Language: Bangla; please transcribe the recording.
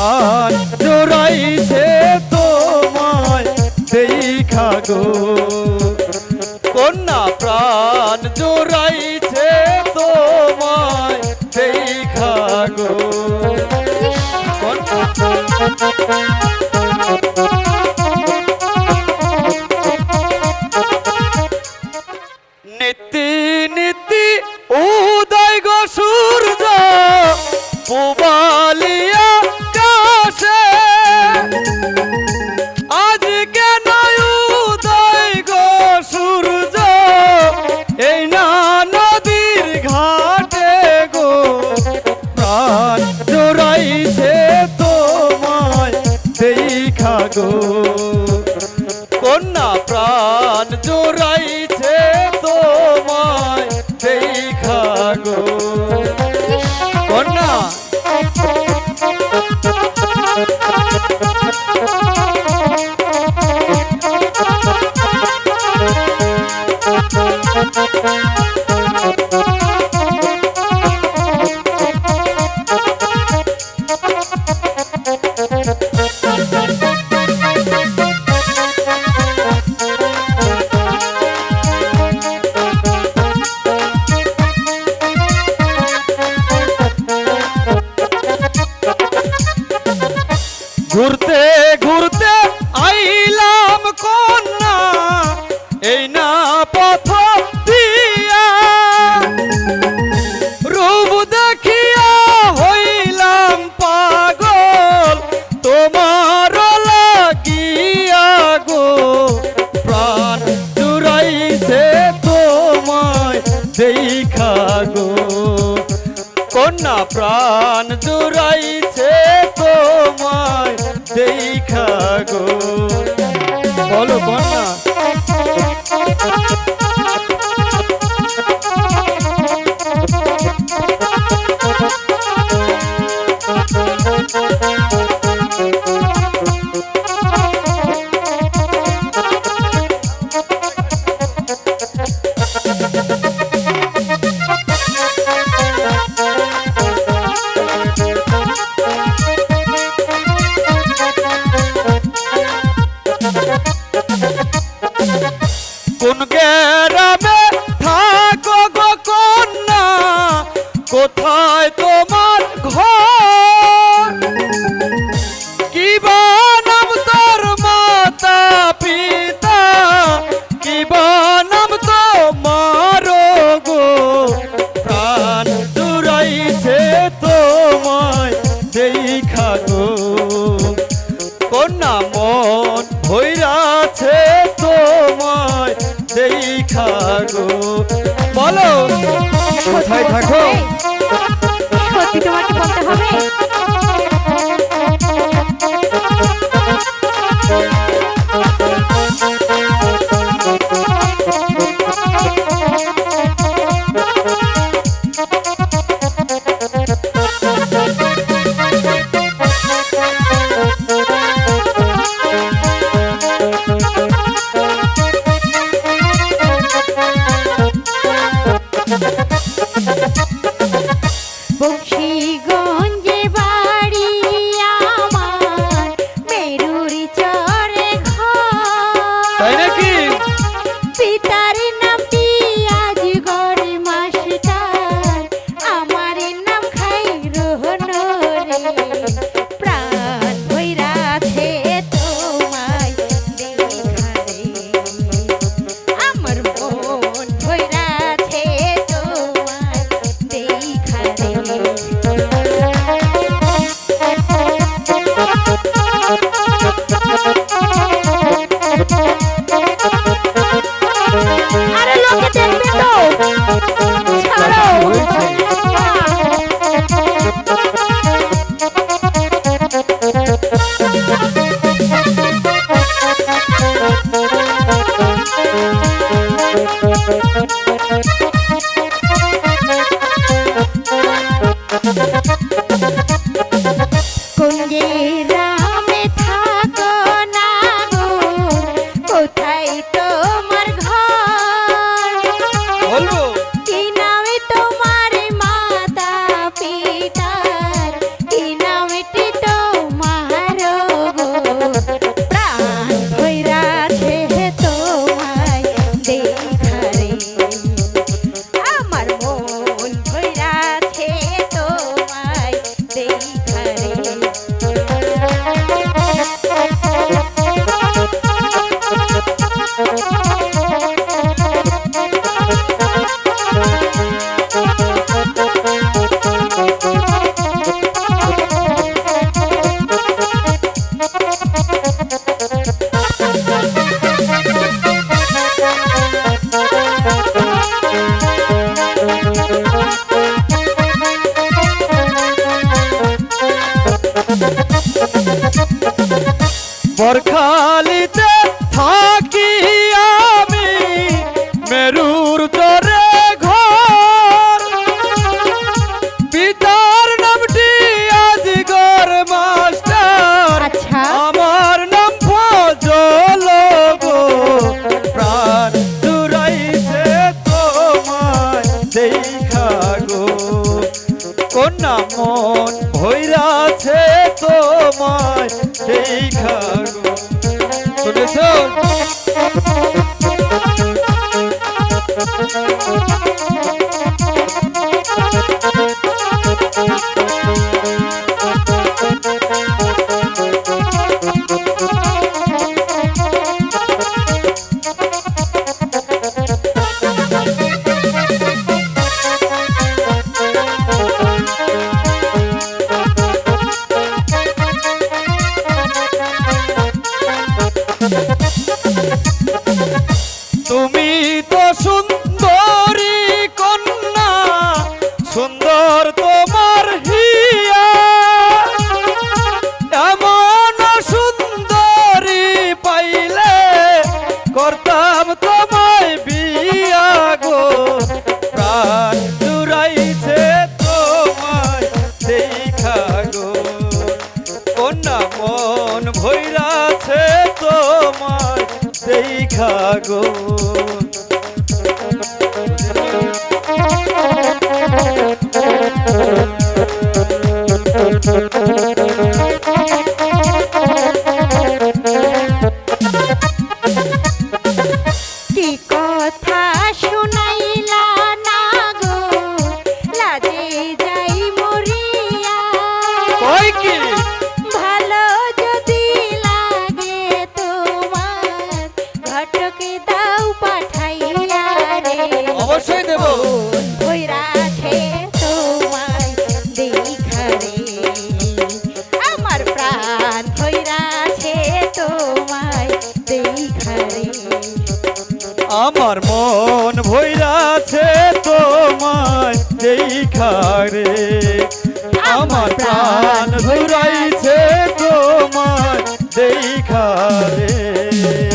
প্রাণ জোড়াইছে তোমায়। দেখা গো। শিখাগো দেখা গো। কন্যা প্রাণ জুড়াইছে তোমায় দেখা গো। বলো কন্যা। বলো। কোথায় থাকো? বরখালিতে থাকি আমি মেরুর চরে ঘর। পিতার নামটি আজিগর মাস্টার। আচ্ছা। আমার নাম ফজল গো। প্রাণ জুড়াইছে তোমায় দেখা গো। কন্যা মন ভৈরাছে তোমায় দেখা শুনেছ তুমি তো সুন্দরী কন্যা সুন্দর তোমার হিয়া। এমন সুন্দরী পাইলে করতাম তোমায় গো। কি কথা শুনাইলা? অবশ্যই দেব। ওই রাখে তোমায় আমার প্রাণ হইরাছে তোমায় দেখা রে আমার মন ভৈরাছে তোমায় দেখা রে আমার প্রাণ ঘুরাইছে তোমায় দেখা রে